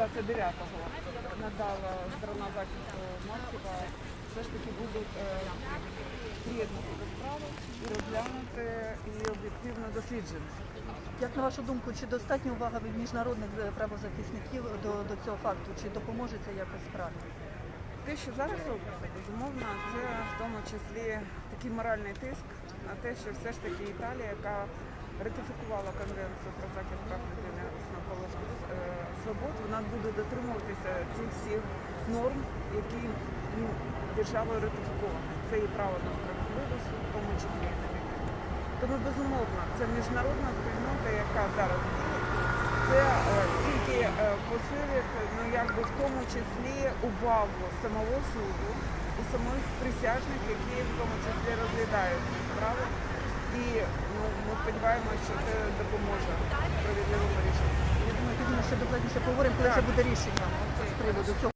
29-го надала сторона захисту Марківа, все ж таки будуть е, приєднати до справи і розглянути і об'єктивно досліджувати. Як на вашу думку, чи достатня увага від міжнародних е, правозахисників до, до цього факту? Чи допоможе це якось справі? Те, що зараз робиться, безумовно, це в тому числі такий моральний тиск на те, що все ж таки Італія, яка ратифікувала конвенцію про захист прав людини свобод, вона буде дотримуватися цих всіх норм, які ну, державою ратифіковані. Це і право на справедливість, в тому числі. Тому безумовно, це міжнародна спільнота, яка зараз діє. Це е, тільки е, посилить, ну якби в тому числі увагу самого суду і самих присяжних, які в тому числі розглядають ці справи. І ну, ми сподіваємося, що це допоможе справедливому рішенню. Ще поговоримо, коли вже буде рішення з приводу цього.